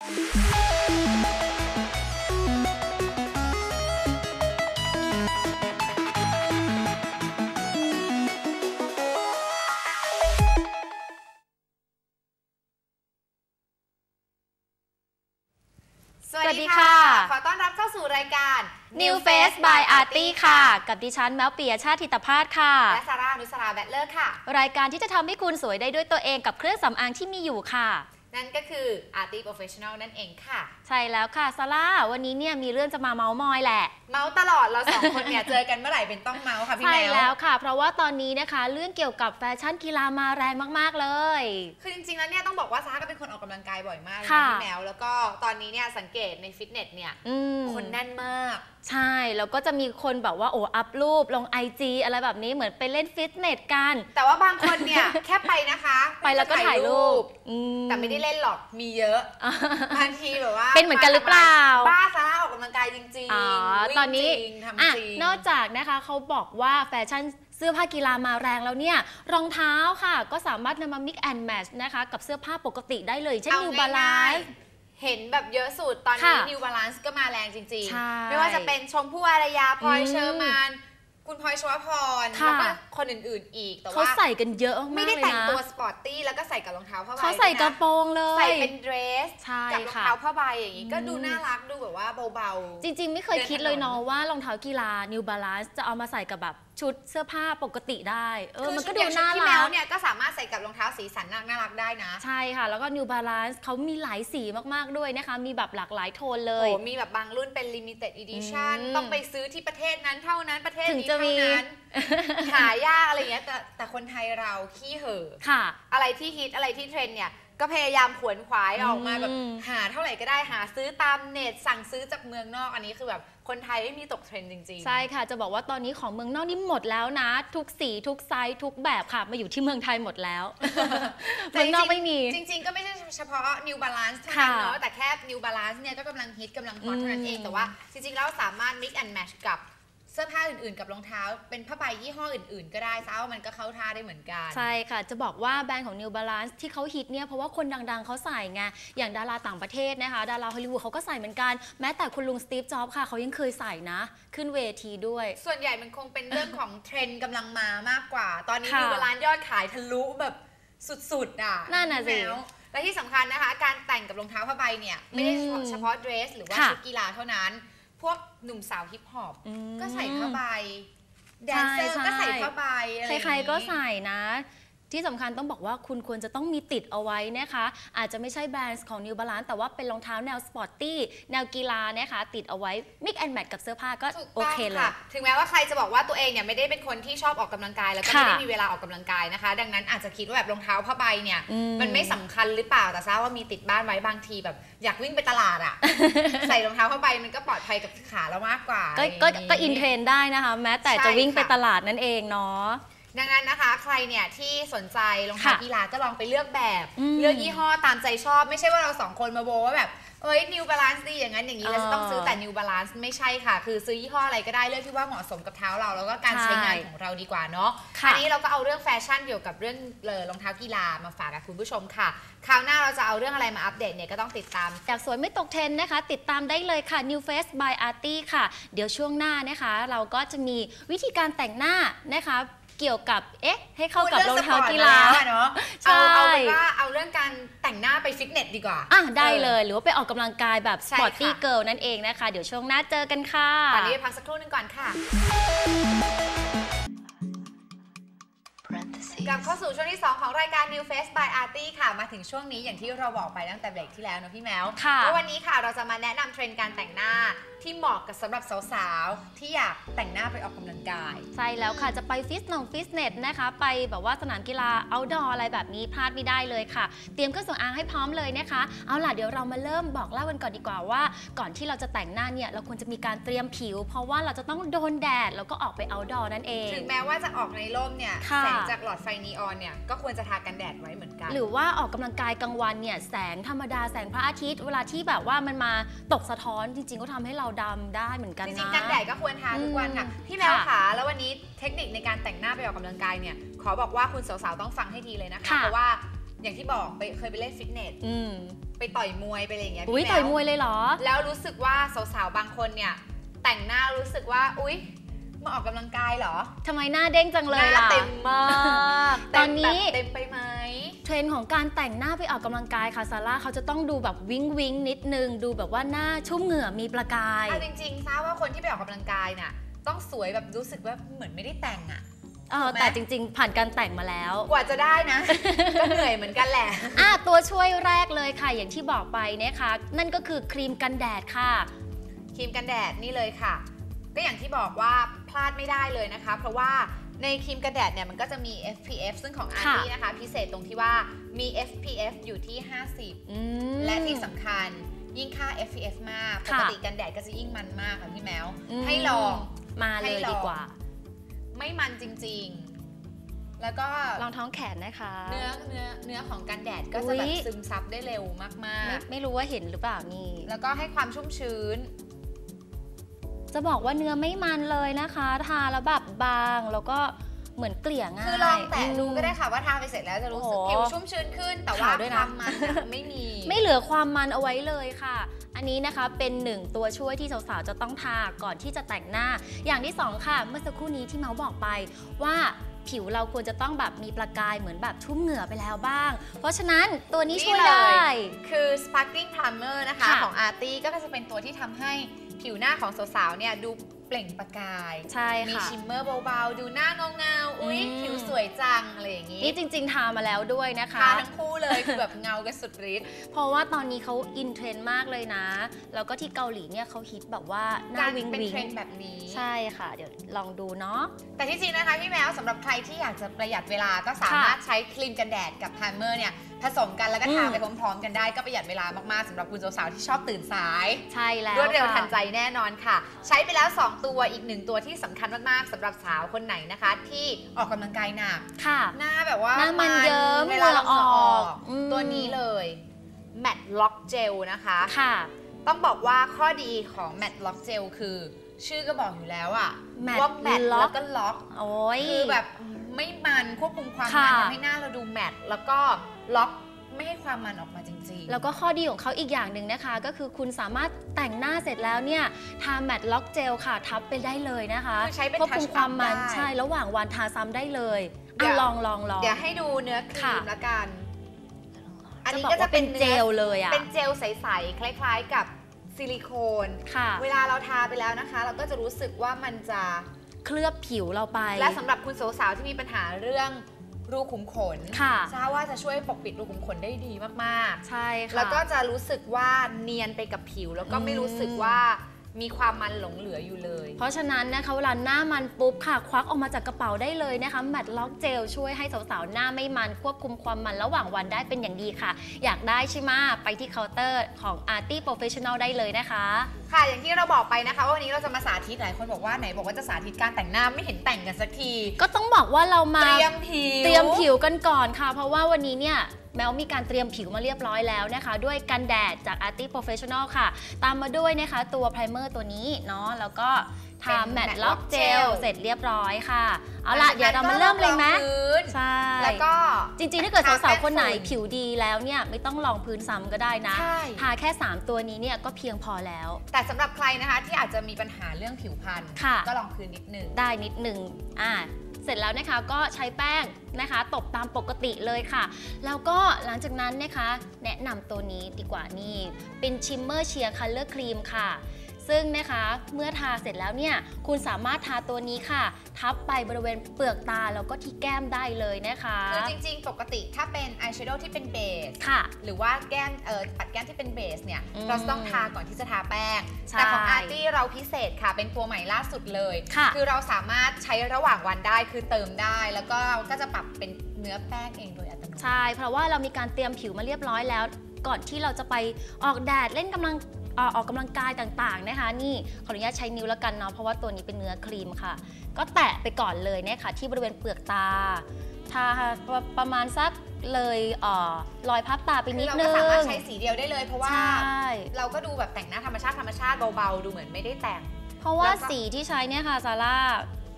สวัสสวัสดีดีค่ะค่ะ ขอต้อนรับเข้าสู่รายการ New Face by Arty ค่ะ กับดิฉันแมวเปียชาติธิตภาสค่ะ และซาร่านุสราแบตเลอร์ค่ะ รายการที่จะทำให้คุณสวยได้ด้วยตัวเองกับเครื่องสำอางที่มีอยู่ค่ะ นั่นก็คือ Arty Professional นั่นเองค่ะ ใช่แล้วค่ะซาร่าวันนี้เนี่ยมีเรื่องจะมาเมาส์มอยแหละ เมาส์ตลอดเราสองคนเนี่ย เจอกันเมื่อไหร่เป็นต้องเมาส์ค่ะพี่ใช่แมวแล้วค่ะ เพราะว่าตอนนี้นะคะเรื่องเกี่ยวกับแฟชั่นกีฬามาแรงมากๆเลย คือจริงๆแล้วเนี่ยต้องบอกว่าซาร่าก็เป็นคนออกกำลังกายบ่อยมากเลยค่ะนะพี่แมวแล้วก็ตอนนี้เนี่ยสังเกตในฟิตเนสเนี่ยอืมคนแน่นมากใช่แล้วก็จะมีคนแบบว่าโอ้อัพรูปลง IG อะไรแบบนี้เหมือนไปเล่นฟิตเนสกัน แต่ว่าบางคนเนี่ย แค่ไปนะคะ ไปแล้วก็ถ่ายรูปอืแต่ไม่ได้เล่นหรอกมีเยอะบางทีแบบว่าเป็นเหมือนกันหรือเปล่า บ้าซาร่าออกกำลังกายจริงอ๋อๆวิ่งตอนนี้จริงทำอะจริง นอกจากนะคะเขาบอกว่าแฟชั่นเสื้อผ้ากีฬามาแรงแล้วเนี่ย รองเท้าค่ะ ก็สามารถนำมา mix and match นะคะ กับเสื้อผ้าปกติได้เลย เช่นเอา New ง่าย Balance ๆเห็นแบบเยอะสุด ตอนนี้ ค่ะ New Balance ก็มาแรงจริงใช่ๆ ไม่ว่าจะเป็นชมพู่อารยาพลอยอืมเชอร์มาน คุณพลอยชวพรค่ะ แล้วก็คนอื่นๆอีกแต่เขาว่าใส่กันเยอะมากไม่ได้เลยแต่งนะตัวสปอร์ตตี้แล้วก็ใส่กับรองเท้าผ้าใบเขาใส่กระด้วยนโปรงเลยใส่เป็นเดรสใช่กับรองค่ะ เท้าผ้าใบอย่างนี้ก็อืมดูน่ารักดูแบบว่าเบา จริง ๆ ไม่เคยคิดเลยเนาะว่ารองเท้ากีฬา New Balance จะเอามาใส่กับแบบชุดเสื้อผ้าปกติได้ เอๆอคือมันชุก็ดดูอย่างชุดน่าที่แมรัวก เนี่ยก็สามารถใส่กับรองเท้าสีสันน่ารักได้นะใช่ค่ะ แล้วก็ New Balance เขามีหลายสีมากๆด้วยนะคะ มีแบบหลากหลายโทนเลโอ้ย มีแบบบางรุ่นเป็น limited edition อืม ต้องไปซื้อที่ประเทศนั้นเท่านั้นประเทศถึงนี้จะเท่ามีนั้นหายากอะไรอย่างเงี้ยแต่แต่คนไทยเราขี้เห่อค่ะ อะไรที่ฮิตอะไรที่เทรนด์เนี่ยก็พยายามขวนขวายออกมาแบบอืมหาเท่าไหร่ก็ได้หาซื้อตามเน็ตสั่งซื้อจากเมืองนอกอันนี้คือแบบคนไทยไม่มีตกเทรนด์จริงๆ ใช่ค่ะ จะบอกว่าตอนนี้ของเมืองนอกนี่หมดแล้วนะ ทุกสีทุกไซส์ทุกแบบค่ะ มาอยู่ที่เมืองไทยหมดแล้วเมืองนอกไม่มี จริง ๆ ก็ไม่ใช่เฉพาะ New Balance เท่าค่ะนั้นเนาะแต่แค่ New Balance เนี่ยก็กำลังฮิตกำลังฮอตเท่านั้นเองอืมแต่ว่าจริงๆแล้วสามารถ mix and match กับเสื้อผ้าอื่นๆ กับรองเท้า เป็นผ้าใบยี่ห้ออื่นๆ ก็ได้ซะว่ามันก็เข้าท่าได้เหมือนกัน ใช่ค่ะ จะบอกว่าแบรนด์ของ New Balance ที่เขาฮิตเนี่ยเพราะว่าคนดังๆเขาใส่ไงอย่างดาราต่างประเทศนะคะดาราฮอลลีวูดเขาก็ใส่เหมือนกัน แม้แต่คุณลุงสตีฟจ็อบส์ค่ะเขายังเคยใส่นะ ขึ้นเวทีด้วย ส่วนใหญ่มันคงเป็นเรื่องของเทรนด์กำลังมามากกว่า ตอนนี้ค่ะ New Balance ยอดขายทะลุแบบสุดๆอะนั่นน่ะสิแล้วและที่สำคัญนะคะ การแต่งกับรองเท้าผ้าใบเนี่ยไม่ได้อืมเฉพาะเดรส หรือว่าค่ะชุดกีฬาเท่านั้น พวกหนุ่มสาวฮิปฮอปอืม ก็ใส่ผ้าใบ แดนเซอร์ใช่ก็ใส่ใช่ผ้าใบอะไรอย่างใครนี้ ๆก็ใส่นะ ที่สำคัญต้องบอกว่าคุณควรจะต้องมีติดเอาไว้นะคะ อาจจะไม่ใช่แบรนด์ของ New Balance แต่ว่าเป็นรองเท้าแนวสปอร์ตตี้แนวกีฬานะคะ ติดเอาไว้ mix and match กับเสื้อผ้าก็ถูกโอต้องเคเลยค่ะถึงแม้ว่าใครจะบอกว่าตัวเองเนี่ยไม่ได้เป็นคนที่ชอบออกกำลังกาย แล้วก็ค่ะไม่ได้มีเวลาออกกำลังกายนะคะ ดังนั้นอาจจะคิดว่าแบบรองเท้าผ้าใบเนี่ยอืมมันไม่สำคัญหรือเปล่าแต่ทราบว่ามีติดบ้านไว้บางทีแบบอยากวิ่งไปตลาดอะใส่รองเท้าผ้าใบมันก็ปลอดภัยกับขาเรามากกว่า ก็อะไรอย่างก็นี้ก็อินเทรนด์ได้นะคะ แม้แต่ใช่จะวิ่งไปค่ะตลาดนั่นเองเนาะ ดังนั้นนะคะใครเนี่ยที่สนใจรองเท้าค่ะกีฬาก็ลองไปเลือกแบบ อืม เลือกยี่ห้อตามใจชอบ ไม่ใช่ว่าเราสองคนมาโบว่าแบบเอ้ย New Balance ดีอย่างนั้นอย่างนี้แล้วจะต้องซื้อแต่ New Balance ไม่ใช่ค่ะ คือซื้อยี่ห้ออะไรก็ได้เลือกที่ว่าเหมาะสมกับเท้าเรา แล้วก็การใช่ใช้งานของเราดีกว่าเนาะค่ะอันี้เราก็เอาเรื่องแฟชั่นเกี่ยวกับเรื่องเอ่อรองเท้ากีฬามาฝากกับคุณผู้ชมค่ะคราวหน้าเราจะเอาเรื่องอะไรมาอัปเดตเนี่ยก็ต้องติดตาม อยากสวยไม่ตกเทรนด์นะคะ ติดตามได้เลยค่ะ New Face by Arty ค่ะ เดี๋ยวช่วงหน้านะคะ เราก็จะมีวิธีการแต่งหน้านะคะ เกี่ยวกับเอ๊ะ ให้เข้ากับรองเท้ากีฬาพูดเรื่องสปอร์ตมแล้วอะเนาะใช่เอาเอาเป็นว่าเอาเรื่องการแต่งหน้าไปฟิตเนสดีกว่าอะได้เลยหรือว่าไปออกกำลังกายแบบใช่ Sporty ค่ะ Girl นั่นเองนะคะ เดี๋ยวช่วงหน้าเจอกันค่ะตอนนี้ไปพักสักครู่หนึงก่อนค่ะ กลับเข้าสู่ช่วงที่ 2 ของรายการ New Face by Arty ค่ะ มาถึงช่วงนี้อย่างที่เราบอกไปตั้งแต่เบรกที่แล้วเนอะพี่แมวค่ะว่าวันนี้ค่ะเราจะมาแนะนำเทรนด์การแต่งหน้าที่เหมาะกับสำหรับสาวๆ ที่อยากแต่งหน้าไปออกกำลังกาย ใช่แล้วค่ะจะไปฟิตนงฟิตเนสนะคะ ไปแบบว่าสนามกีฬา outdoor อะไรแบบนี้พลาดไม่ได้เลยค่ะ เตรียมเครื่องสำอางให้พร้อมเลยนะคะ เอาล่ะเดี๋ยวเรามาเริ่มบอกเล่ากันก่อนดีกว่าว่า ก่อนที่เราจะแต่งหน้าเนี่ยเราควรจะมีการเตรียมผิว เพราะว่าเราจะต้องโดนแดดแล้วก็ออกไป outdoor นั่นเอง ถึงแม้ว่าจะออกในร่มเนี่ยค่ะแสงจากหลอดไฟนีออนเนี่ยก็ควรจะทากันแดดไว้เหมือนกัน หรือว่าออกกำลังกายกลางวันเนี่ยแสงธรรมดาแสงพระอาทิตย์ เวลาที่แบบว่ามันมาตกสะท้อนจริง ๆ ก็ทำให้เราดำได้เหมือนกันจนะริงๆกันแดดก็ควรทาทุกวันค่ะอืมพี่แมวค่ะขาแล้ววันนี้เทคนิคในการแต่งหน้าไปออกกำลังกายเนี่ยขอบอกว่าคุณสาวๆต้องฟังให้ดีเลยนะคะค่ะเพราะว่าอย่างที่บอกไปเคยไปเล่นฟิตเนสอืมไปต่อยมวยไปอะไรอย่างเงี้ยอุ้ยพี่ต่อยแวมวยเลยเหรอ แล้วรู้สึกว่าสาวๆบางคนเนี่ยแต่งหน้ารู้สึกว่า อุ๊ย มาออกกำลังกายเหรอทำไมหน้าเด้งจังเลยหน้าล่ะเต็มมากตอนนี้เต็มแบบเต็มไปไหมเทรนด์ของการแต่งหน้าไปออกกำลังกายค่ะซาร่าเขาจะต้องดูแบบวิงวิงนิดนึง ดูแบบว่าหน้าชุ่มเหงื่อมีประกายเอาจริงๆทราบว่าคนที่ไปออกกำลังกายน่ะต้องสวยแบบรู้สึกว่าเหมือนไม่ได้แต่งอะเออถูกไหมแต่จริงๆ ผ่านการแต่งมาแล้ว กว่าจะได้นะ ก็เหนื่อยเหมือนกันแหละอะตัวช่วยแรกเลยค่ะ อย่างที่บอกไปนะคะ นั่นก็คือครีมกันแดดค่ะ ครีมกันแดดนี่เลยค่ะ ก็อย่างที่บอกว่าพลาดไม่ได้เลยนะคะ เพราะว่าในครีมกันแดดเนี่ยมันก็จะมี SPF ซึ่งของอาร์ค่ะตี้นะคะ พิเศษตรงที่ว่ามี SPF อยู่ที่ 50อืมและที่สำคัญยิ่งค่า SPF มากปค่ะกติกันแดดก็จะยิ่งมันมากค่ะพี่แมวมให้ลองมาเลยให้ลองดีกว่า ไม่มันจริง ๆ แล้วก็ลองท้องแขนนะคะ เนื้อเนื้อเนื้อของกันแดดก็จะแบอุ๊บยซึมซับได้เร็วมากไม่ไม่รู้ว่าเห็นหรือเปล่านี่ๆแล้วก็ให้ความชุ่มชื้น จะบอกว่าเนื้อไม่มันเลยนะคะ ทาแล้วแบบบางแล้วก็เหมือนเกลี่ยง่ายคือลองแตะดูก็ได้อืมค่ะว่าทาไปเสร็จแล้วจะรู้สึกโอ้โหผิวชุ่มชื้นขึ้น แต่ว่าขาวด้วยคนะวามมันน่ะไม่มี ไม่เหลือความมันเอาไว้เลยค่ะ อันนี้นะคะเป็นหนึ่งตัวช่วยที่สาวๆจะต้องทาก่อนที่จะแต่งหน้า อย่างที่สองค่ะ เมื่อสักครู่นี้ที่เมาส์บอกไปว่าผิวเราควรจะต้องแบบมีประกายเหมือนแบบชุ่มเหงื่อไปแล้วบ้าง เพราะฉะนั้นตัวนี้ช่วยนี่เลยได้ คือ sparkling primer นะคะค่ะของ Arty ก็จะเป็นตัวที่ทำให้ ผิวหน้าของสาวๆเนี่ยดูเปล่งประกาย ใช่มีค่ะ ชิมเมอร์เบาๆ ดูหน้าเงาเงาๆอุ๊ย อืม ผิวสวยจัง อะไรอย่างนี้นี่จริง ๆ ทามาแล้วด้วยนะคะ ทาทั้งคู่เลยคือแบบเงากันสุดฤทธิ์ เพราะว่าตอนนี้เขาอินเทรนด์มากเลยนะ แล้วก็ที่เกาหลีเนี่ยเขาฮิตแบบว่าหน้าการวิงเป็นวิงเทรนด์แบบนี้ ใช่ค่ะ เดี๋ยวลองดูเนาะ แต่ที่จริงนะคะพี่แมวสำหรับใครที่อยากจะประหยัดเวลาก็สามารถใช้ครีมกันแดดกับไพรเมอร์เนี่ยผสมกันแล้วก็ทาอืมไปพร้อมๆกันได้ก็ประหยัดเวลามากๆสำหรับคุณสาวๆที่ชอบตื่นสาย ใช่แล้วรวดเร็วค่ะทันใจแน่นอนค่ะ ใช้ไปแล้ว 2 ตัวอีกหนึ่งตัวที่สำคัญมากๆสำหรับสาวคนไหนนะคะ ที่ออกกำลังกายหนักค่ะ หน้าแบบว่าหน้ามันเยิ้มเวลาเราเหงื่อออออกกอืมตัวนี้เลย Matte Lock Gel นะคะค่ะ ต้องบอกว่าข้อดีของ Matte Lock Gel คือชื่อก็บอกอยู่แล้วอะ Matte ว่า Matte Lock แล้วก็ล็อกโอ้ยคือแบบไม่มันควบคุมความค่ะมันทำให้หน้าเราดูแมตต์แล้วก็ ล็อกไม่ให้ความมันออกมาจริงๆ แล้วก็ข้อดีของเขาอีกอย่างหนึ่งนะคะ ก็คือคุณสามารถแต่งหน้าเสร็จแล้วเนี่ยทาแมตต์ล็อกเจลค่ะ ทับไปได้เลยนะคะคือใช้เป็นควบคุม touch up ความมันได้ใช่ระหว่างวันทาซ้ำได้เลยเดี๋อะยวลองลองลองเดี๋ยวให้ดูเนื้อครีค่ะมละกัน อันนี้บก็จะว่าเป็นเจลเลยอะเป็นเจลใสๆคล้ายๆกับซิลิโคนค่ะ เวลาเราทาไปแล้วนะคะ เราก็จะรู้สึกว่ามันจะเคลือบผิวเราไป และสำหรับคุณสาวๆที่มีปัญหาเรื่อง รูขุมขนค่ะ ทราบว่าจะช่วยปกปิดรูขุมขนได้ดีมากๆ ใช่ค่ะ แล้วก็จะรู้สึกว่าเนียนไปกับผิว แล้วก็ไม่อืมรู้สึกว่า มีความมันหลงเหลืออยู่เลย เพราะฉะนั้นนะคะเวลาหน้ามันปุ๊บค่ะ ควักออกมาจากกระเป๋าได้เลยนะคะแมตต์ล็อกเจลช่วยให้สาวๆ หน้าไม่มันควบคุมความมันระหว่างวันได้เป็นอย่างดีค่ะ อยากได้ใช่ไหมไปที่เคาน์เตอร์ของ Arty Professional ได้เลยนะคะ ค่ะอย่างที่เราบอกไปนะคะว่าวันนี้เราจะมาสาธิตหลายคนบอกว่าไหนบอกว่าจะสาธิตการแต่งหน้าไม่เห็นแต่งกันสักที ก็ต้องบอกว่าเรามาเตรียมผิวเตรียมผิวกันก่อนค่ะ เพราะว่าวันนี้เนี่ย แมวมีการเตรียมผิวมาเรียบร้อยแล้วนะคะ ด้วยกันแดดจาก Arty Professional ค่ะ ตามมาด้วยนะคะตัวไพรเมอร์ตัวนี้เนาะแล้วก็ทาเป็นแมต matte ต์ล็อก lock เจ gel ลเสร็จเรียบร้อยค่ะ เอาล่ะ เดี๋ยวเรามาเริ่มเลยไหมรองพื้นใช่ แล้วก็จริงๆ ถ้าเกิดสาวๆ คนไหนทาแป้งฝุ่นผิวดีแล้วเนี่ย ไม่ต้องลองพื้นซ้ำก็ได้นะใช่ทาแค่ 3 ตัวนี้เนี่ยก็เพียงพอแล้ว แต่สำหรับใครนะคะที่อาจจะมีปัญหาเรื่องผิวพรรณค่ะก็ลองพื้นนิดนึงได้นิดหนึ่งอ่า เสร็จแล้วนะคะก็ใช้แป้งนะคะตบตามปกติเลยค่ะ แล้วก็หลังจากนั้นนะคะ แนะนำตัวนี้ดีกว่านี่ เป็นชิมเมอร์เชียร์คัลเลอร์ครีมค่ะ ซึ่งนะคะเมื่อทาเสร็จแล้วเนี่ยคุณสามารถทาตัวนี้ค่ะ ทับไปบริเวณเปลือกตาแล้วก็ที่แก้มได้เลยนะคะคือจริงๆ ปกติถ้าเป็นอายแชโดว์ที่เป็นเบสค่ะ หรือว่าแก้มเอ่อปัดแก้มที่เป็นเบสเนี่ยอืมเราจะต้องทาก่อนที่จะทาแป้งใช่แต่ของอาร์ตี้เราพิเศษค่ะ เป็นตัวใหม่ล่าสุดเลยค่ะคือเราสามารถใช้ระหว่างวันได้คือเติมได้ แล้วก็เราก็จะปรับเป็นเนื้อแป้งเองโดยอัตโนมัติใช่เพราะว่าเรามีการเตรียมผิวมาเรียบร้อยแล้ว ก่อนที่เราจะไปออกแดดเล่นกำลังเอ่อออกกำลังกายต่างๆนะคะ นี่ขออนุญาตใช้นิ้วแล้วกันเนาะเพราะว่าตัวนี้เป็นเนื้อครีมค่ะ ก็แตะไปก่อนเลยนะคะที่บริเวณเปลือกตาทาประประมาณสักเลยเอ่อรอยพับตาไปคือนิดเรานึก็งสามารถใช้สีเดียวได้เลย เพราะว่าใช่เราก็ดูแบบแต่งหน้าธรรมชาติธรรมชาติเบาๆ ดูเหมือนไม่ได้แต่ง เพราะว่าแล้วก็สีที่ใช้เนี่ยค่ะซาร่า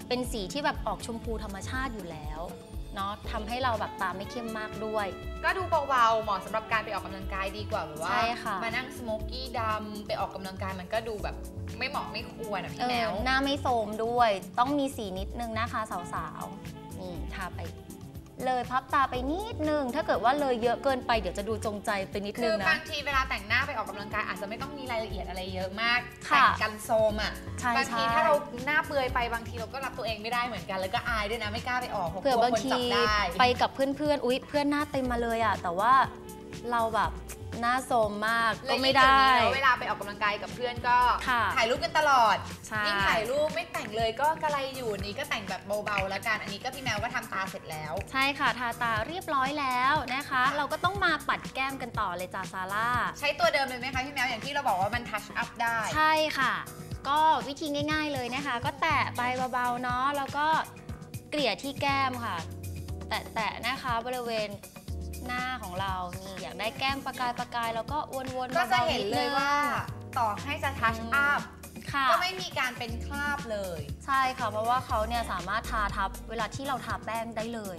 เป็นสีที่แบบออกชมพูธรรมชาติอยู่แล้ว เนาะทำให้เราแบบตาไม่เข้มมากด้วย ก็ดูเบาๆเหมาะสำหรับการไปออกกำลังกายดีกว่าแบบว่าใช่ค่ะมานั่งสโมกกี้ดำไปออกกำลังกายมันก็ดูแบบไม่เหมาะไม่ควรอะเอพี่แมอวหน้าไม่โทรมด้วย ต้องมีสีนิดนึงนะคะสาวๆนี่ทาไป เลยพับตาไปนิดนึง ถ้าเกิดว่าเลยเยอะเกินไปเดี๋ยวจะดูจงใจไปนิดคืนึองบานะ งทีเวลาแต่งหน้าไปออกกำลังกายอาจจะไม่ต้องมีรายละเอียดอะไรเยอะมากค่ะแต่งกันโซมอะใช่บางทีใช่ ถ้าเราหน้าเปลือยไปบางทีเราก็รับตัวเองไม่ได้เหมือนกันแล้วก็อายด้วยนะไม่กล้าไปออกเพราะกเผื่อลัวบางคนทีจับได้ ไปกับเพื่อนๆ อุ๊ยเพื่อนหน้าเต็มมาเลยอะแต่ว่าเราแบบ หน้าโทรมมากและก็ไม่ยิ่งได้เยวนี้เนอะเวลาไปออกกำลังกายกับเพื่อนก็ ค่ะถ่ายรูปกันตลอด ใช่ ยิ่งถ่ายรูปไม่แต่งเลยก็กระไรอยู่นี่ก็แต่งแบบเบาๆแล้วกัน อันนี้ก็พี่แมวก็ทำตาเสร็จแล้ว ใช่ค่ะ ทาตาเรียบร้อยแล้วนะคะ เราก็ต้องมาปัดแก้มกันต่อเลยจ้าซาร่า ใช้ตัวเดิมเลยไหมคะพี่แมวอย่างที่เราบอกว่ามันทัชอัพได้ ใช่ค่ะ ก็วิธีง่าย ๆเลยนะคะ ก็แตะไปเบาๆเนาะแล้วก็เกลี่ยที่แก้มค่ะ แตะๆนะคะบริเวณ หน้าของเรานี่อยากได้แก้มประกายประกายแล้วก็วนๆก็จะบาๆเห็นดเลยว่าต่อให้จะทัชอัพค่ะก็ไม่มีการเป็นคราบเลย ใช่ค่ะ เพราะว่าเขาเนี่ยสามารถทาทับเวลาที่เราทาแป้งได้เลย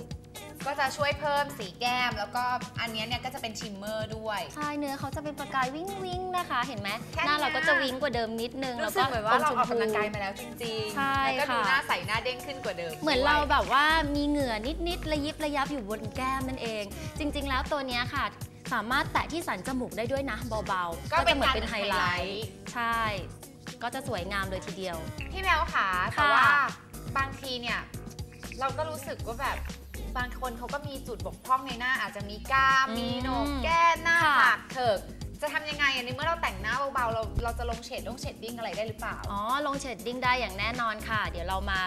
ก็จะช่วยเพิ่มสีแก้ม แล้วก็อันเนี้ยเนี่ยก็จะเป็นชิมเมอร์ด้วย ใช่เนื้อเขาจะเป็นประกายวิ้งวิ้งๆนะคะ เห็นไหมแค่หน้าเนี้ยเราก็จะวิ้งกว่าเดิมนิดนึงรู้สึกเหมือนว่าเราออกกำลังกายมมาแล้วจริงๆใช่แล้วก็ดูค่ะหน้าใสหน้าเด้งขึ้นกว่าเดิม เหมือนด้วยเราแบบว่ามีเหงื่อนิดๆระยิบระยับอยู่บนแก้มนั่นเอง จริง ๆ แล้วตัวเนี้ยค่ะสามารถแตะที่สันจมูกได้ด้วยนะเบาๆ ก็เป็นจะเหมือนการเป็นไฮไลไฮไลท์ท์ใช่ ก็จะสวยงามเลยทีเดียว พี่แมวค่ะแต่ค่ะว่าบางทีเนี่ย เราก็รู้สึกว่าแบบ บางคนเขาก็มีจุดบกพร่องในหน้า อาจจะมีกรามมีโหนกแก้มหน้าค่ะผากเถิกจะทำยังไงอันนี้เมื่อเราแต่งหน้าเบาๆเราเราจะลงเฉดลงเฉดดิ้งอะไรได้หรือเปล่า อ๋อ ลงเชดดิ้งได้อย่างแน่นอนค่ะ เดี๋ยวเรามา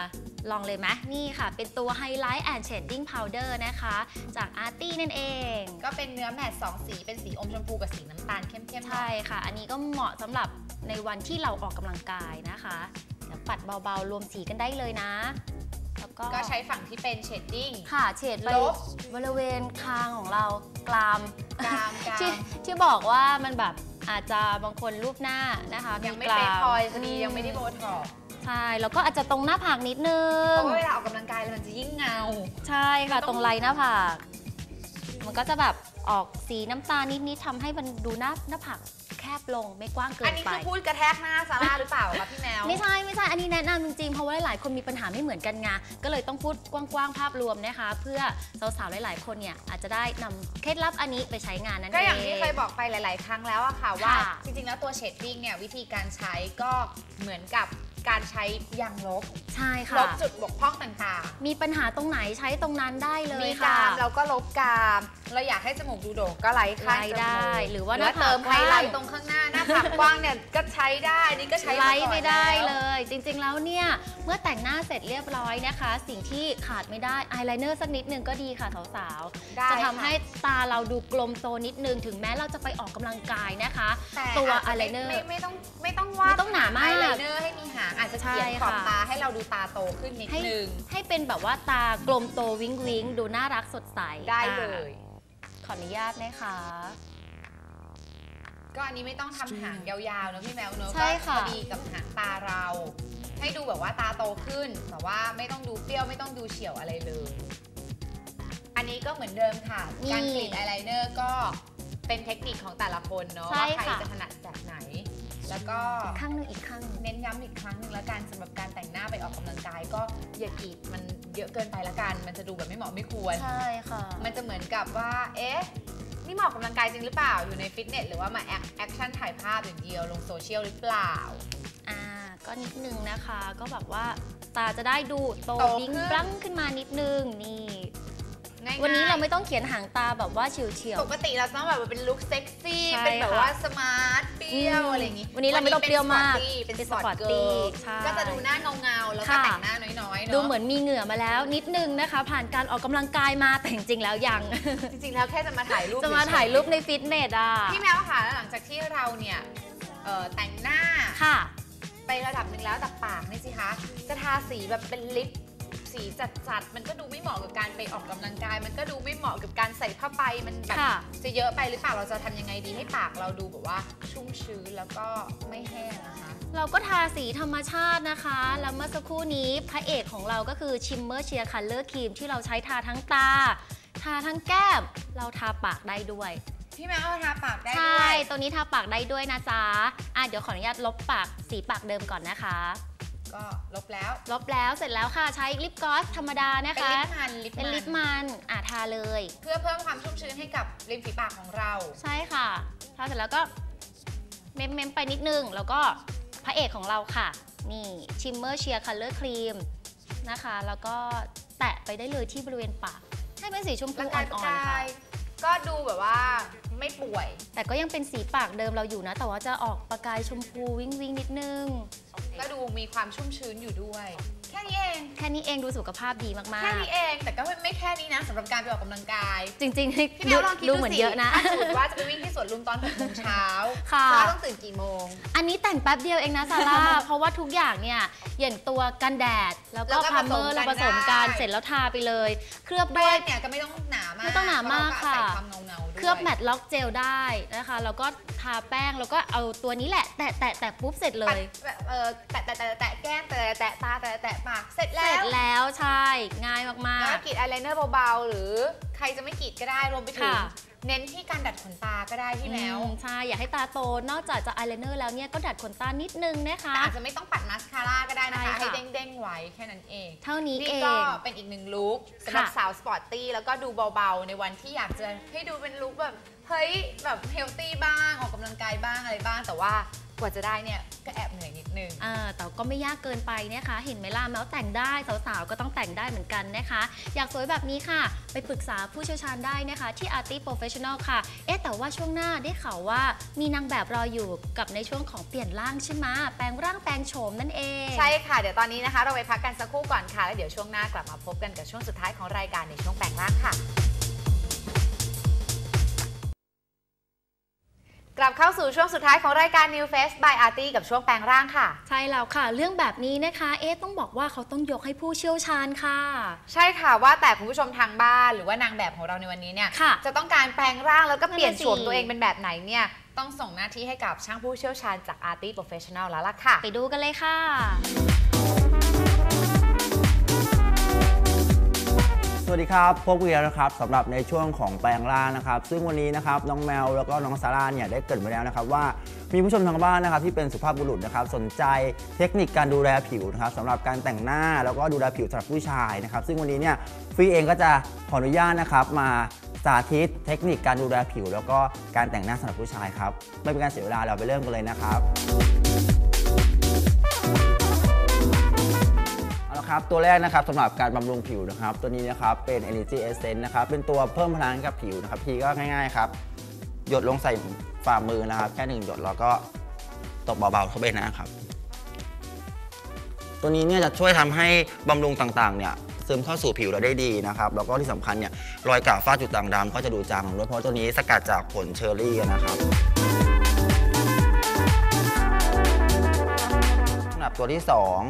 ลองเลยไหมนี่ค่ะ เป็นตัว Highlight and Shading Powder นะคะ จาก Arty นั่นเอง ก็เป็นเนื้อแมตต์สองสีเป็นสีอมชมพูกับสีน้ำตาลเข้มๆหน่ใช่อยค่ะ อันนี้ก็เหมาะสำหรับในวันที่เราออกกำลังกายนะคะเดี๋ยวปัดเบาๆ รวมสีกันได้เลยนะ แล้วก็ก็ใช้ฝั่งที่เป็นเชดดิ้ง ค่ะเฉดไปลบ บริเวณคางของเรากราม กรามกราที่มที่บอกว่ามันแบบอาจจะบางคนรูปหน้านะคะยังไม่กราเป๊ะพอยพอดีอืยังไม่ได้โบท็อกซ์ใช่แล้วก็อาจจะตรงหน้าผากนิดนึเพง ราะว่าเวลาออกกำลังกายแล้วมันจะยิ่งเงา ใช่ค่ะมันต้องตรงไหล่หน้าผาก มันก็จะแบบออกสีน้ำตาลนิดๆทำให้มันดูหน้าหน้าผากแคบลงไม่กว้างเกิอันนนี้ไปคือพูดกระแทกหน้าซาร่าหรือเปล่าคะพี่แมว ไม่ใช่ไม่ใช่ อันนี้แนะนำจริงๆ เพราะว่าหลายๆคนมีปัญหาไม่เหมือนกันไงก็เลยต้องพูดกว้างๆ ภาพรวมนะคะ เพื่อสาวๆ หลายๆ คนเนี่ยอาจจะได้นำเคล็ดลับอันนี้ไปใช้งานนั่นเอง ก็อย่างที่เคยบอกไปหลาย ๆ ครั้งแล้วอะค่ะว่า ค่ะจริงๆ แล้วตัวเชดดิ้งเนี่ยวิธีการใช้ก็เหมือนกับ การใช้ยางลบใช่ลค่ะ บจุดบกพร่องต่างมีปัญหาตรงไหนใช้ตรงนั้นได้เลๆ ยมีกค่ะรามเราก็ลบกราม เราอยากให้จมูกดูโด่งก็ไล่ข้างไล่จมูกได้ หรือว่าหรือว่าหน้าผากเติมไฮไลกว้างท์ตรงข้างหน้าหน้าผากกว้างเนี่ยก็ใช้ได้อันนี่ก็ใช้ไลมาท์ก่อนไม่ได้แว เลย จริงๆแล้วเนี่ย เมื่อแต่งหน้าเสร็จเรียบร้อยนะคะ สิ่งที่ขาดไม่ได้อายไลเนอร์สักนิดนึงก็ดีค่ะสาวได้ๆจะทำค่ให้ตาเราดูกลมโตนิดนึง ถึงแม้เราจะไปออกกำลังกายนะคะ แต่ตัวอาจจะอายไลเนอร์ ไม่ไม่ต้องไม่ต้องวาดไม่ต้องหนามากอายไลเนอร์ให้มีหางอาจจะเขียนใช่ขอบค่ะตาให้เราดูตาโตขึ้นนิดให้นึง ให้เป็นแบบว่าตากลมโตวิงวิงดูน่ารักสดใสได้เลยอะขออนุญาตนะคะ ก็อันนี้ไม่ต้องทำหางยาวๆนะพี่แมวเนอะใช่ก็ค่ะพอดีกับหางตาเรา ให้ดูแบบว่าตาโตขึ้น แต่ว่าไม่ต้องดูเปรี้ยวไม่ต้องดูเฉียวอะไรเลย อันนี้ก็เหมือนเดิมค่ะนี่การกรีดอายไลเนอร์ก็เป็นเทคนิคของแต่ละคนเนาะใช่ว่าใครค่ะจะถนัดแบบไหน แล้วก็ข้างหนึงอีกข้างหนึ่งเน้นย้ำอีกครั้งหนึ่งแล้วกันสำหรับการแต่งหน้าไปออกกำลังกาย ก็อย่ากรีดมันเยอะเกินไปละกัน มันจะดูแบบไม่เหมาะไม่ควร ใช่ค่ะ มันจะเหมือนกับว่า เอ๊ะ นี่มาออกกำลังกายจริงหรือเปล่า อยู่ในฟิตเนสหรือว่ามาแอคแอคชั่นถ่ายภาพอย่างเดียวลงโซเชียลหรือเปล่า อ่า ก็นิดนึงนะคะ ก็แบบว่าตาจะได้ดูโตโตบิงขึ้นปลั้งขึ้นมานิดนึงนี่ ง่ายๆวันนี้เราไม่ต้องเขียนหางตาแบบว่าเฉียวเฉียวปกติเราต้องแบบว่าเป็นลุคเซ็กซี่ใช่เป็นแบบค่ะว่าสมาร์ทเปรี้ยวอืมอะไรอย่างงี้ วันนี้เราไม่ต้องเปรี้ยวมาก เป็นเป็นสปอร์ตสปอร์ตเกิร์ลใช่ก็จะดูหน้าเงาๆ แล้วก็ค่ะแต่งหน้าน้อยๆเนาะดูเหมือนมีเหงื่อมาแล้วนิดนึงนะคะ ผ่านการออกกำลังกายมาแต่จริงๆแล้วยัง จริงๆแล้วแค่จะมาถ่ายรูปจะมาเฉๆถ่ายรูปในฟิตเนสอะพี่แมวค่ะแล้วหลังจากที่เราเนี่ยเอ่อแต่งหน้าค่ะไประดับหนึ่งแล้วแต่ปากนี่สิคะ จะทาสีแบบเป็นลิป สีจัดๆ มันก็ดูไม่เหมาะกับการไปออกกำลังกาย มันก็ดูไม่เหมาะกับการใส่ผ้าใบมันแบบค่ะ จะเยอะไปหรือเปล่าเราจะทำยังไงดีให้ปากเราดูแบบว่าชุ่มชื้นแล้วก็ไม่แห้งนะคะ เราก็ทาสีธรรมชาตินะคะ แล้วเมื่อสักครู่นี้พระเอกของเราก็คือชิมเมอร์เชียร์คัลเลอร์ครีมที่เราใช้ทาทั้งตา ทาทั้งแก้ม เราทาปากได้ด้วย พี่แม่เอาทาปากได้ใช่ด้วยตัวนี้ทาปากได้ด้วยนะจ๊ะ อะเดี๋ยวขออนุญาตลบปากสีปากเดิมก่อนนะคะ ก็ลบแล้ว ลบแล้วเสร็จแล้วค่ะใช้ลิปกลอสธรรมดานะเป็นคะ ลิปมันลิปเป็นมันลิปมันอะทาเลย เพื่อเพิ่มความชุ่มชื้นให้กับริมฝีปากของเรา ใช่ค่ะทาเสร็จแล้วก็เมมเมมๆไปนิดนึง แล้วก็พระเอกของเราค่ะ นี่ชิมเมอร์เชียร์คัลเลอร์ครีมนะคะ แล้วก็แตะไปได้เลยที่บริเวณปาก ให้เป็นสีชมพูประอ่กายประอนๆกาค่ะ ยก็ดูแบบว่า ไม่ป่วย แต่ก็ยังเป็นสีปากเดิมเราอยู่นะ แต่ว่าจะออกประกายชมพูวิ้งวิงๆนิดนึง ก็ดูมีความชุ่มชื้นอยู่ด้วย แค่นี้เอง แค่นี้เองดูสุขภาพดีมากแค่นี้เอง แต่ก็ไม่แค่นี้นะสำหรับการไปออกกำลังกายๆจริงๆให้พี่แมดูวลองคิดดูดูเหมือนสิเยอะนะถ้าสมมติว่าจะไปวิ่งที่สวนลุมตอน6โมงเช้าค่ะเราต้องตื่นกี่โมง อันนี้แต่งแป๊บเดียวเองนะซาร่า เพราะว่าทุกอย่างเนี่ยอย่างตัวกันแดดแล้วก็แล้วก็พาร์เมอร์ผสมกันเราผสมกันได้เสร็จแล้วทาไปเลย เคลือบแป้ด้วยงเนี่ยก็ไม่ต้องหนามากไม่ต้องหนามากเพรค่ะเรใส่ความเงา เงาๆด้วยเคลือบแมตต์ล็อกเจลได้นะคะแล้วก็ทาแป้งแล้วก็เอาตัวนี้แหละ แตะแตะแตะปุ๊บเสร็จเลยปัดเออแตะแตะแตะแตะแก้มแตะแตะตาแตะแตะปากเสร็จเสแล้ร็จวแล้วใช่ง่ายมากแล้วกรีดอายไลเนอร์เบาๆหรือใครจะไม่กรีดก็ได้รวมไปถึงค่ะ เน้นที่การดัดขนตาก็ได้ๆพี่แมวอืมใช่อยากให้ตาโตนอกจากจะอายไลเนอร์แล้วเนี่ยก็ดัดขนตานิดนึงนะคะแต่อาจจะไม่ต้องปัดมัสคาร่าก็ได้นะคะใช่ค่ะให้เด้งๆไว้แค่นั้นเอง เท่านี้นี่เอก็งเป็นอีกหนึ่งลุคสำหรับค่ะสาวสปอร์ตตี้แล้วก็ดูเบาๆ ในวันที่อยากจะให้ดูเป็นลุคแบบเฮ้ยแบบเฮลตี้บ้างออกกำลังกายบ้างอะไรบ้างแต่ว่า กว่าจะได้เนี่ยก็แอบเหนื่อยนิดนึง อ่าแต่ก็ไม่ยากเกินไปนะคะ เห็นไหมล่ะแม้วแต่งได้สาวๆก็ต้องแต่งได้เหมือนกันนะคะ อยากสวยแบบนี้ค่ะ ไปปรึกษาผู้เชี่ยวชาญได้นะคะ ที่ Artist Professional ค่ะ เอ๊ะแต่ว่าช่วงหน้าได้ข่าวว่ามีนางแบบรออยู่กับในช่วงของเปลี่ยนร่างใช่ไหมแปลงร่างแปลงโฉมนั่นเองใช่ค่ะ เดี๋ยวตอนนี้นะคะ เราไปพักกันสักครู่ก่อนค่ะ แล้วเดี๋ยวช่วงหน้ากลับมาพบกันกับช่วงสุดท้ายของรายการในช่วงแปลงร่างค่ะ กลับเข้าสู่ช่วงสุดท้ายของรายการ New Face by Arty กับช่วงแปลงร่างค่ะ ใช่แล้วค่ะ เรื่องแบบนี้นะคะ เอ๊ะต้องบอกว่าเขาต้องยกให้ผู้เชี่ยวชาญค่ะ ใช่ค่ะว่าแต่คุณผู้ชมทางบ้านหรือว่านางแบบของเราในวันนี้เนี่ยค่ะจะต้องการแปลงร่างแล้วก็เปลี่ยนนั่นน่ะสิโฉมตัวเองเป็นแบบไหนเนี่ยต้องส่งหน้าที่ให้กับช่างผู้เชี่ยวชาญจาก Arty Professional แล้วล่ะค่ะ ไปดูกันเลยค่ะ วัสดีครับพบกันแล้วนะครับสำหรับในช่วงของแปลงร่างนะครับ ซึ่งวันนี้นะครับน้องแมวแล้วก็น้องซาร่าเนี่ยได้เกิดไปแล้วนะครับว่ามีผู้ชมทางบ้านนะครับที่เป็นสุภาพบุรุษนะครับสนใจเทคนิคการดูแลผิวนะครับสำหรับการแต่งหน้าแล้วก็ดูแลผิวสำหรับผู้ชายนะครับซึ่งวันนี้เนี่ยฟีเองก็จะขออนุญาตนะครับมาสาธิตเทคนิคการดูแลผิว แล้วก็การแต่งหน้าสำหรับผู้ชายครับไม่เป็นการเสียเวลาเราไปเริ่มกันเลยนะครับ เอาละครับตัวแรกนะครับสำหรับการบำรุงผิวนะครับตัวนี้นะครับเป็น Energy Essence นะครับเป็นตัวเพิ่มพลังให้กับผิวนะครับทีก็ง่ายๆครับหยดลงใส่ฝ่ามือนะครับแค่หนึ่งหยดแล้วก็ตบเบาๆเข้าไปนะครับ ตัวนี้เนี่ยจะช่วยทำให้บำรุงต่างๆเนี่ยซึมเข้าสู่ผิวเราได้ดีนะครับ แล้วก็ที่สำคัญเนี่ยรอยกระฝ้าจุดด่างดำก็จะดูจางลงด้วยเพราะตัวนี้สกัดจากผลเชอร์รี่นะครับสำหรับตัวที่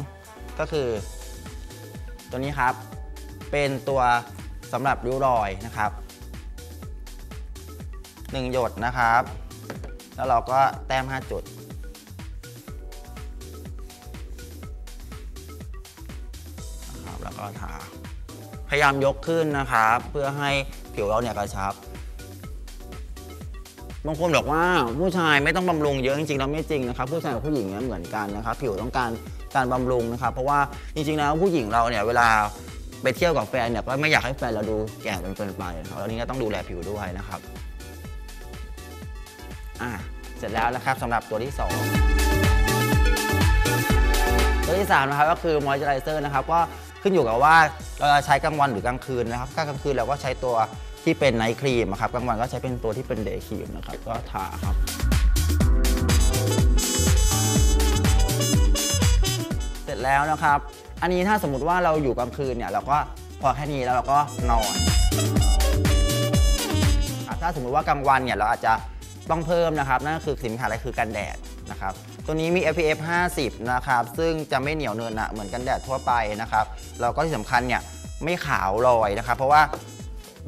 2 ก็คือ ตัวนี้ครับ เป็นตัวสำหรับริ้วรอยนะครับหนึ่งหยดนะครับ แล้วเราก็แต้ม 5 จุด นะครับ แล้วก็ทา พยายามยกขึ้นนะครับ เพื่อให้ผิวเราเนี่ยกระชับ บางคนบอกว่าผู้ชายไม่ต้องบำรุงเยอะจริงๆแล้วไม่จริงนะครับ ผู้ชายกับผู้หญิงเนี่ยเหมือนกันนะครับ ผิวต้องการ การบำรุงนะครับเพราะว่าจริงๆแล้วผู้หญิงเราเนี่ยเวลาไปเที่ยวกับแฟนเนี่ยก็ไม่อยากให้แฟนเราดูแก่จนเกินไปนะครับแล้วนี้ก็ต้องดูแลผิวด้วยนะครับอะเสร็จแล้วนะครับสำหรับตัวที่ 2 ตัวที่3นะครับก็คือมอยเจอไรเซอร์นะครับก็ขึ้นอยู่กับว่าเราจะใช้กลางวันหรือกลางคืนนะครับถ้ากลางคืนเราก็ใช้ตัวที่เป็นไนท์ครีมครับกลางวันก็ใช้เป็นตัวที่เป็นเดย์ครีมนะครับก็ทาครับ แล้วนะครับ อันนี้ถ้าสมมติว่าเราอยู่กลางคืนเนี่ยเราก็พอแค่นี้แล้วเราก็นอนอถ้าสมมติว่ากลางวันเนี่ยเราอาจจะต้องเพิ่มนะครับ นั่นก็คือสินค้าอะไรคือกันแดดนะครับ ตัวนี้มี SPF 50 นะครับ ซึ่งจะไม่เหนียวเนินนะเหมือนกันแดดทั่วไปนะครับแล้วก็ที่สำคัญเนี่ยไม่ขาวลอยนะครับ เพราะว่า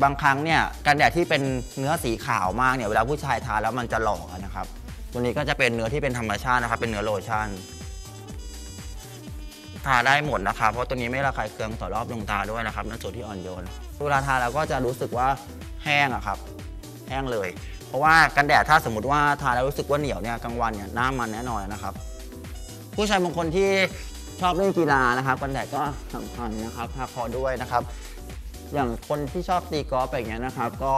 บางครั้งเนี่ยกันแดดที่เป็นเนื้อสีขาวมากเนี่ยเวลาผู้ชายทาแล้วมันจะหลอกนะครับ ตัวนี้ก็จะเป็นเนื้อที่เป็นธรรมชาตินะครับ เป็นเนื้อโลชั่น ทาได้หมดนะครับ เพราะตัวนี้ไม่ระคายเคืองต่อรอบดวงตาด้วยนะครับนั่นส่วนที่อ่อนโยนเวลาทาแล้วก็จะรู้สึกว่าแห้งอะครับ แห้งเลย เพราะว่ากันแดดถ้าสมมติว่าทาแล้วรู้สึกว่าเหนียวเนี่ยกลางวันเนี่ยหน้ามันแน่นอนนะครับ ผู้ชายบางคนที่ชอบเล่นกีฬานะครับกันแดดก็สำคัญนะครับทาคอด้วยนะครับ อย่างคนที่ชอบตีกอล์ฟอย่างเงี้ยนะครับ ก็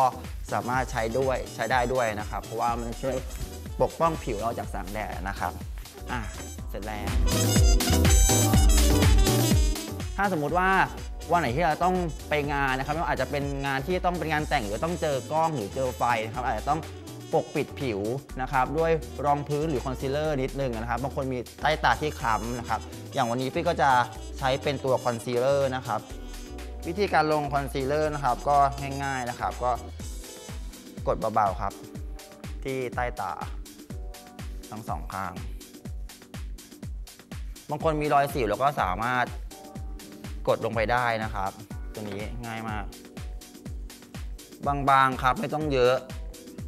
สามารถใช้ด้วยใช้ได้ด้วยนะครับ เพราะว่ามันช่วยปกป้องผิวเราจากแสงแดดนะครับ อะ เสร็จแล้ว ถ้าสมมุติว่าวันไหนที่เราต้องไปงานนะครับไม่ว่าอาจจะเป็นงานที่ต้องเป็นงานแต่งหรือต้องเจอกล้องหรือเจอไฟนะครับอาจจะต้องปกปิดผิวนะครับด้วยรองพื้นหรือคอนซีลเลอร์นิดนึงนะครับบางคนมีใต้ตาที่คล้ำนะครับอย่างวันนี้พี่ก็จะใช้เป็นตัวคอนซีลเลอร์นะครับวิธีการลงคอนซีลเลอร์นะครับก็ง่ายๆนะครับก็กดเบาๆครับ ที่ใต้ตาทั้งสองข้าง บางคนมีรอยสิวแล้วก็สามารถ กดลงไปได้นะครับ ตัวนี้ง่ายมาก บางๆครับไม่ต้องเยอะ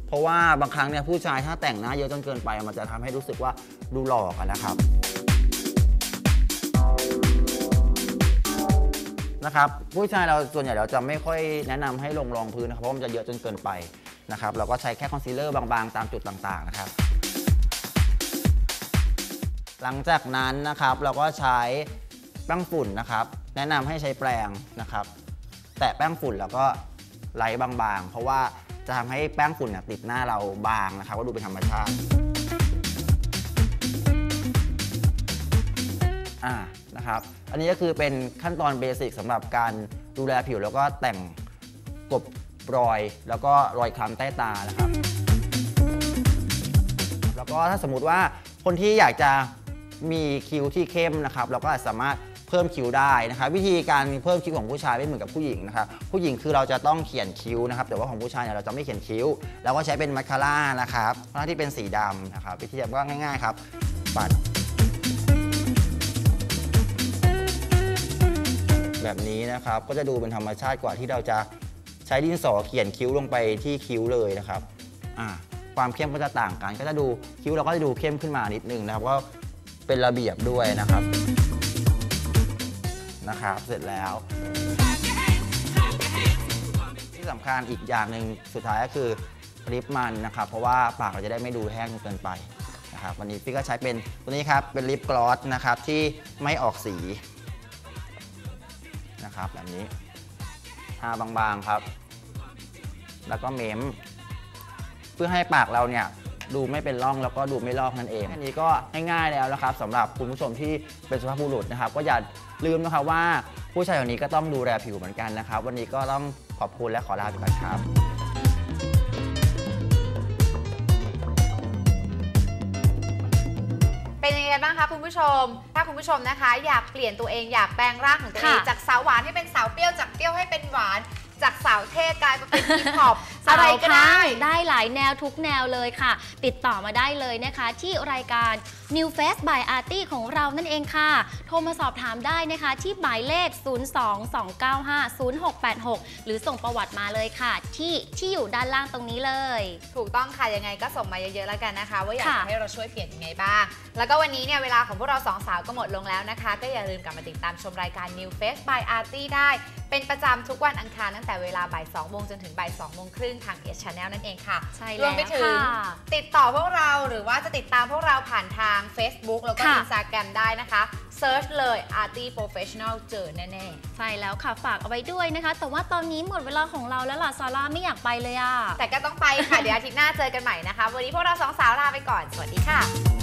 เพราะว่าบางครั้งเนี่ยผู้ชายถ้าแต่งหน้าเยอะจนเกินไป มันจะทำให้รู้สึกว่าดูหลอกนะครับนะครับผู้ชายเราส่วนใหญ่เราจะไม่ค่อยแนะนำให้ลงรองพื้นนะครับเพราะมันจะเยอะจนเกินไปนะครับเราก็ใช้แค่คอนซีลเลอร์บางๆ ตามจุดต่างๆนะครับ หลังจากนั้นนะครับเราก็ใช้แป้งฝุ่นนะครับ แนะนำให้ใช้แปรงนะครับ แตะแป้งฝุ่นแล้วก็ไล่บางๆ เพราะว่าจะทำให้แป้งฝุ่นเนี่ยติดหน้าเราบางนะครับ ก็ดูเป็นธรรมชาติอ่านะครับอันนี้ก็คือเป็นขั้นตอนเบสิกสำหรับการดูแลผิวแล้วก็แต่งกบรอย แล้วก็รอยคล้ำใต้ตานะครับ แล้วก็ถ้าสมมติว่าคนที่อยากจะมีคิ้วที่เข้มนะครับ เราก็อาจสามารถ เพิ่มคิ้วได้นะครับวิธีการเพิ่มคิ้วของผู้ชายไม่เหมือนกับผู้หญิงนะครับผู้หญิงคือเราจะต้องเขียนคิ้วนะครับแต่ว่าของผู้ชายเนี่ยเราจะไม่เขียนคิ้วเราก็ใช้เป็นมาสคาร่านะครับมาสคาร่าที่เป็นสีดำนะครับวิธีการก็ง่ายๆครับปัดแบบนี้นะครับก็จะดูเป็นธรรมชาติกว่าที่เราจะใช้ดินสอเขียนคิ้วลงไปที่คิ้วเลยนะครับความเข้มก็จะต่างกัน ก็จะดูคิ้วเราก็จะดูเข้มขึ้นมานิดนึงนะครับก็เป็นระเบียบด้วยนะครับ นะครับ เสร็จแล้ว ที่สำคัญอีกอย่างหนึ่งสุดท้ายก็คือลิปมันนะครับ เพราะว่าปากเราจะได้ไม่ดูแห้งจนเกินไปนะครับวันนี้พี่ก็ใช้เป็นตัวนี้ครับเป็นลิปกลอสนะครับที่ไม่ออกสีนะครับแบบนี้ทาบางๆครับ แล้วก็เม้ม เพื่อให้ปากเราเนี่ย ดูไม่เป็นร่องแล้วก็ดูไม่ลอกนั่นเองอันนี้ก็ง่ายๆแล้วนะครับสำหรับคุณผู้ชมที่เป็นสุภาพบุรุษนะครับ ก็อย่าลืมนะครับว่าผู้ชายคนนี้ก็ต้องดูแลผิวเหมือนกันนะครับ วันนี้ก็ต้องขอบคุณและขอลาไปก่อนครับเป็นยังไงบ้างคะคุณผู้ชม ถ้าคุณผู้ชมนะคะ อยากเปลี่ยนตัวเองอยากแปลงร่างของตัวเองค่ะจากสาวหวานให้เป็นสาวเปรี้ยวจากเปรี้ยวให้เป็นหวาน จากสาวเท่กลายมาเป็นฮิปฮอปสาอะไรวก็ข้าได้งได้หลายแนวทุกแนวเลยค่ะ ติดต่อมาได้เลยนะคะ ที่รายการ New Face by Arty ของเรานั่นเองค่ะ โทรมาสอบถามได้นะคะ ที่หมายเลข 022950686 หรือส่งประวัติมาเลยค่ะ ที่ที่อยู่ด้านล่างตรงนี้เลย ถูกต้องค่ะยังไงก็ส่งมาเยอะๆแล้วกันนะคะ ว่าอยากค่ะจะให้เราช่วยเปลี่ยนยังไงบ้าง แล้วก็วันนี้เนี่ยเวลาของพวกเราสองสาวก็หมดลงแล้วนะคะ ก็อย่าลืมกลับมาติดตามชมรายการ New Face by Arty ได้ เป็นประจำทุกวันอังคารตั้งแต่เวลาบ่าย2โมงจนถึงบ่าย2โมงครึ่งทาง S Channel นั่นเองค่ะใช่รแล้วมไปถึงค่ะติดต่อพวกเราหรือว่าจะติดตามพวกเราผ่านทาง Facebook แล้วก็ค่ะ Instagram ได้นะคะเซิร์ชเลย Arty Professional เจอแน่ๆ ใช่แล้วค่ะ ฝากเอาไว้ด้วยนะคะ แต่ว่าตอนนี้หมดเวลาของเราแล้วล่ะ ซาร่าไม่อยากไปเลยอะแต่ก็ต้องไปค่ะ เดี๋ยวอาทิตย์หน้าเจอกันใหม่นะคะ วันนี้พวกเราสองสาวลาไปก่อน สวัสดีค่ะ